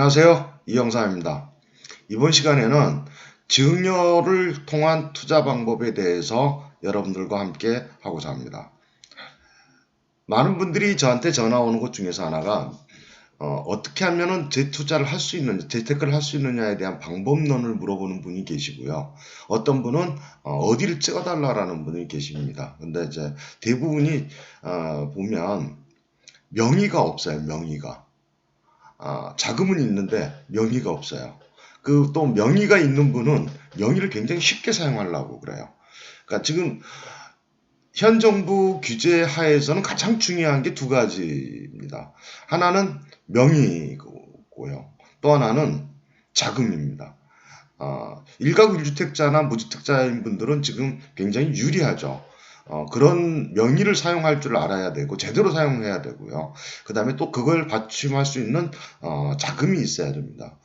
안녕하세요. 이영삼입니다. 이번 시간에는 증여를 통한 투자 방법에 대해서 여러분들과 함께 하고자 합니다. 많은 분들이 저한테 전화 오는 것 중에서 하나가 어, 떻게 하면은 재투자를 할 수 있느냐, 재테크를 할 수 있느냐에 대한 방법론을 물어보는 분이 계시고요. 어떤 분은 어, 디를 찍어달라라는 분이 계십니다. 근데 이제 대부분이 어, 보면 명의가 없어요. 명의가. 아, 자금은 있는데 명의가 없어요. 그 또 명의가 있는 분은 명의를 굉장히 쉽게 사용하려고 그래요. 그러니까 지금 현 정부 규제 하에서는 가장 중요한 게 두 가지입니다. 하나는 명의고요. 또 하나는 자금입니다. 어, 일가구 1주택자나 무주택자인 분들은 지금 굉장히 유리하죠. 어, 그런 명의를 사용할 줄 알아야 되고 제대로 사용해야 되고요. 그 다음에 또 그걸 받침할 수 있는 어, 자금이 있어야 됩니다.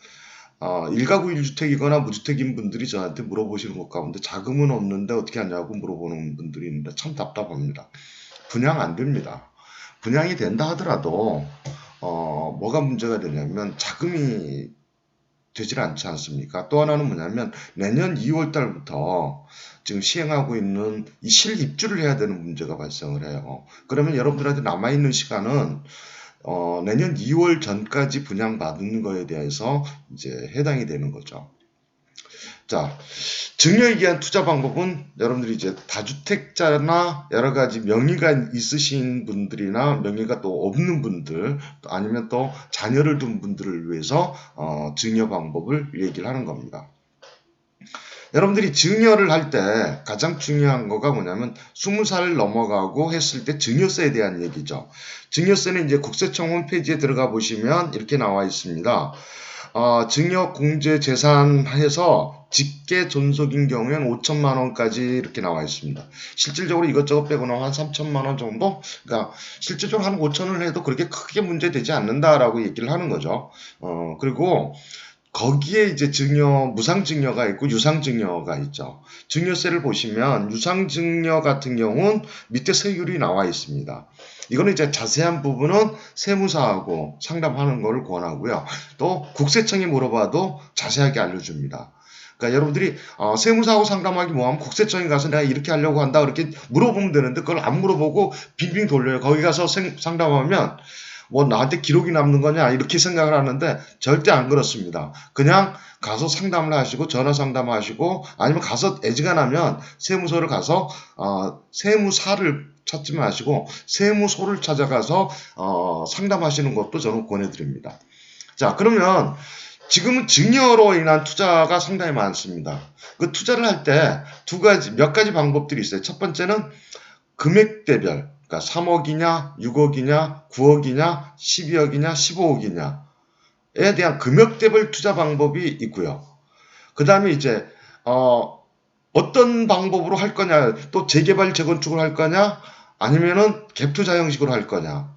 어, 일가구 1주택이거나 무주택인 분들이 저한테 물어보시는 것 가운데 자금은 없는데 어떻게 하냐고 물어보는 분들이 있는데 참 답답합니다. 분양 안 됩니다. 분양이 된다 하더라도 어, 뭐가 문제가 되냐면 자금이 되질 않지 않습니까? 또 하나는 뭐냐면 내년 2월 달부터 지금 시행하고 있는 이 실입주를 해야 되는 문제가 발생을 해요. 그러면 여러분들한테 남아있는 시간은 어, 내년 2월 전까지 분양받은 거에 대해서 이제 해당이 되는 거죠. 자, 증여에 의한 투자 방법은 여러분들이 이제 다주택자나 여러 가지 명의가 있으신 분들이나 명의가 또 없는 분들 아니면 또 자녀를 둔 분들을 위해서 어, 증여 방법을 얘기를 하는 겁니다. 여러분들이 증여를 할 때 가장 중요한 거가 뭐냐면 20살 넘어가고 했을 때 증여세에 대한 얘기죠. 증여세는 이제 국세청 홈페이지에 들어가 보시면 이렇게 나와 있습니다. 어, 증여 공제 재산 해서 직계 존속인 경우에는 5천만 원까지 이렇게 나와 있습니다. 실질적으로 이것저것 빼고는 한 3천만 원 정도? 그러니까 실질적으로 한 5천을 해도 그렇게 크게 문제되지 않는다라고 얘기를 하는 거죠. 어, 그리고 거기에 이제 증여, 무상증여가 있고 유상증여가 있죠. 증여세를 보시면 유상증여 같은 경우는 밑에 세율이 나와 있습니다. 이거는 이제 자세한 부분은 세무사하고 상담하는 것을 권하고요. 또 국세청에 물어봐도 자세하게 알려줍니다. 그러니까 여러분들이 어, 세무사하고 상담하기 뭐하면 국세청에 가서 내가 이렇게 하려고 한다 그렇게 물어보면 되는데 그걸 안 물어보고 빙빙 돌려요. 거기 가서 생, 상담하면 뭐 나한테 기록이 남는 거냐 이렇게 생각을 하는데 절대 안 그렇습니다. 그냥 가서 상담을 하시고 전화 상담하시고 아니면 가서 애지간하면 세무서를 가서 어, 세무사를 찾지 마시고 세무소를 찾아가서 어, 상담하시는 것도 저는 권해드립니다. 자 그러면 지금은 증여로 인한 투자가 상당히 많습니다. 그 투자를 할 때 두 가지 몇 가지 방법들이 있어요. 첫 번째는 금액대별 그러니까 3억이냐, 6억이냐, 9억이냐, 12억이냐, 15억이냐에 대한 금액대별 투자 방법이 있고요. 그 다음에 이제 어, 어떤 방법으로 할 거냐, 또 재개발, 재건축을 할 거냐, 아니면은 갭투자 형식으로 할 거냐.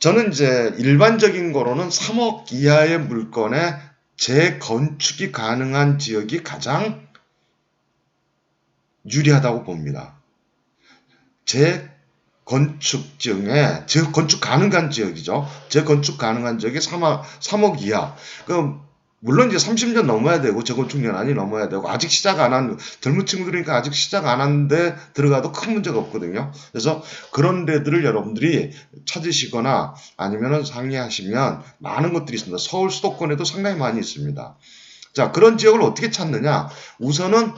저는 이제 일반적인 거로는 3억 이하의 물건에 재건축이 가능한 지역이 가장 유리하다고 봅니다. 재건축 중에 재건축 가능한 지역이죠. 재건축 가능한 지역이 3억, 3억 이하. 그 물론 이제 30년 넘어야 되고 재건축 연한이 넘어야 되고 아직 시작 안 한 젊은 친구들이니까 아직 시작 안 한데 들어가도 큰 문제가 없거든요. 그래서 그런 데들을 여러분들이 찾으시거나 아니면은 상의하시면 많은 것들이 있습니다. 서울 수도권에도 상당히 많이 있습니다. 자, 그런 지역을 어떻게 찾느냐? 우선은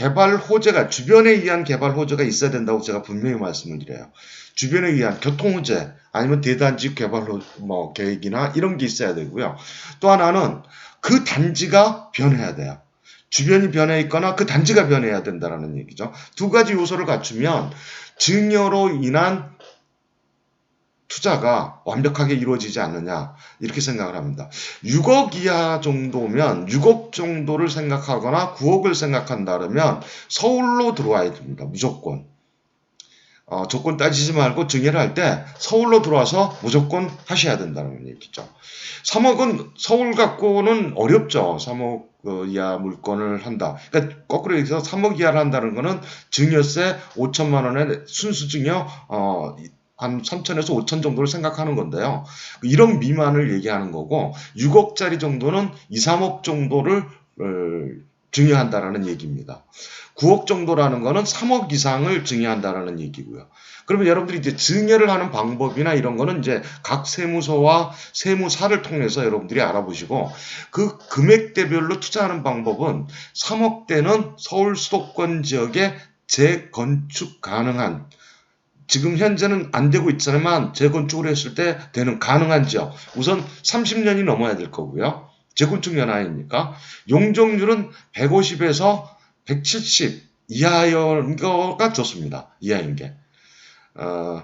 개발 호재가 주변에 의한 개발 호재가 있어야 된다고 제가 분명히 말씀을 드려요. 주변에 의한 교통 호재 아니면 대단지 개발 호, 뭐 계획이나 이런 게 있어야 되고요. 또 하나는 그 단지가 변해야 돼요. 주변이 변해 있거나 그 단지가 변해야 된다라는 얘기죠. 두 가지 요소를 갖추면 증여로 인한 투자가 완벽하게 이루어지지 않느냐 이렇게 생각을 합니다. 6억 이하 정도면 6억 정도를 생각하거나 9억을 생각한다면 서울로 들어와야 됩니다. 무조건. 어, 조건 따지지 말고 증여를 할 때 서울로 들어와서 무조건 하셔야 된다는 얘기죠. 3억은 서울 갖고는 어렵죠. 3억 어, 이하 물건을 한다. 그러니까 거꾸로 얘기해서 3억 이하를 한다는 거는 증여세 5천만 원의 순수 증여 어, 한 3천에서 5천 정도를 생각하는 건데요. 1억 미만을 얘기하는 거고 6억짜리 정도는 2, 3억 정도를 어, 증여한다라는 얘기입니다. 9억 정도라는 거는 3억 이상을 증여한다라는 얘기고요. 그러면 여러분들이 이제 증여를 하는 방법이나 이런 거는 이제 각 세무서와 세무사를 통해서 여러분들이 알아보시고 그 금액대별로 투자하는 방법은 3억대는 서울 수도권 지역에 재건축 가능한 지금 현재는 안 되고 있지만 재건축을 했을 때 되는 가능한 지역 우선 30년이 넘어야 될 거고요. 재건축 연하이니까 용적률은 150에서 170 이하인 거가 좋습니다. 이하인 게. 어,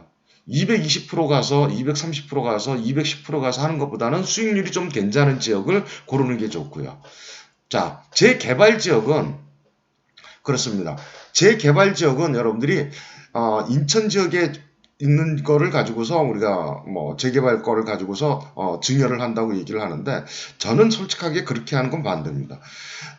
220% 가서 230% 가서 210% 가서 하는 것보다는 수익률이 좀 괜찮은 지역을 고르는 게 좋고요. 자, 재개발 지역은 그렇습니다. 재개발 지역은 여러분들이 어, 인천 지역에 있는 거를 가지고서 우리가 뭐 재개발 거를 가지고서 어, 증여를 한다고 얘기를 하는데 저는 솔직하게 그렇게 하는 건 반대입니다.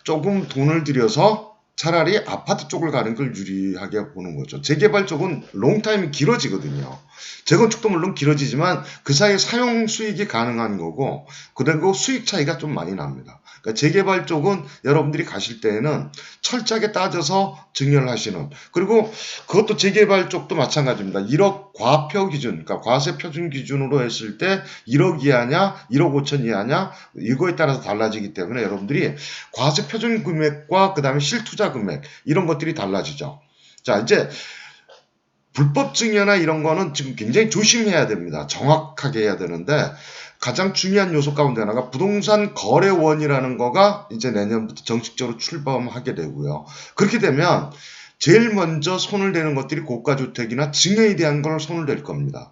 조금 돈을 들여서 차라리 아파트 쪽을 가는 걸 유리하게 보는 거죠. 재개발 쪽은 롱타임이 길어지거든요. 재건축도 물론 길어지지만 그 사이에 사용 수익이 가능한 거고 그리고 수익 차이가 좀 많이 납니다. 그러니까 재개발 쪽은 여러분들이 가실 때에는 철저하게 따져서 증여를 하시는 그리고 그것도 재개발 쪽도 마찬가지입니다. 1억 과표 기준, 그러니까 과세 표준 기준으로 했을 때 1억 이하냐, 1억 5천 이하냐 이거에 따라서 달라지기 때문에 여러분들이 과세 표준 금액과 그 다음에 실투자 금액 이런 것들이 달라지죠. 자 이제 불법 증여나 이런 거는 지금 굉장히 조심해야 됩니다. 정확하게 해야 되는데 가장 중요한 요소 가운데 하나가 부동산 거래원이라는 거가 이제 내년부터 정식적으로 출범하게 되고요. 그렇게 되면 제일 먼저 손을 대는 것들이 고가주택이나 증여에 대한 걸 손을 댈 겁니다.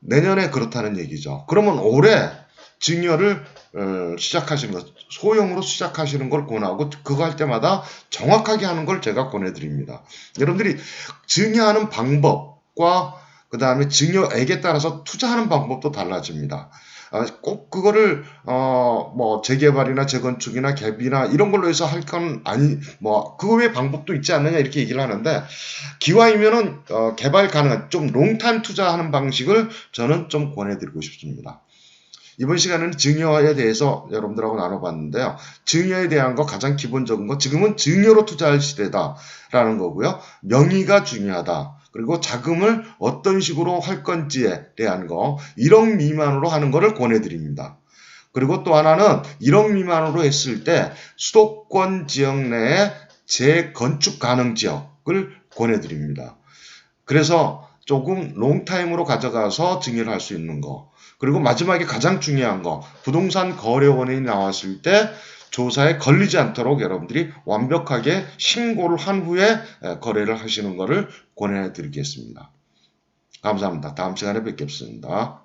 내년에 그렇다는 얘기죠. 그러면 올해 증여를 어, 시작하시는 것, 소형으로 시작하시는 걸 권하고 그거 할 때마다 정확하게 하는 걸 제가 권해드립니다. 여러분들이 증여하는 방법과 그 다음에 증여액에 따라서 투자하는 방법도 달라집니다. 아, 꼭 그거를 어 뭐 재개발이나 재건축이나 갭이나 이런 걸로 해서 할 건 아니 뭐 그거 외에 방법도 있지 않느냐 이렇게 얘기를 하는데 기왕이면은 어, 개발 가능한 좀 롱타임 투자하는 방식을 저는 좀 권해드리고 싶습니다. 이번 시간에는 증여에 대해서 여러분들하고 나눠봤는데요. 증여에 대한 거 가장 기본적인 거 지금은 증여로 투자할 시대다라는 거고요. 명의가 중요하다. 그리고 자금을 어떤 식으로 할 건지에 대한 거 1억 미만으로 하는 것을 권해드립니다. 그리고 또 하나는 1억 미만으로 했을 때 수도권 지역 내에 재건축 가능 지역을 권해드립니다. 그래서 조금 롱타임으로 가져가서 증여를 할 수 있는 거. 그리고 마지막에 가장 중요한 거, 부동산 거래원이 나왔을 때 조사에 걸리지 않도록 여러분들이 완벽하게 신고를 한 후에 거래를 하시는 것을 권해 드리겠습니다. 감사합니다. 다음 시간에 뵙겠습니다.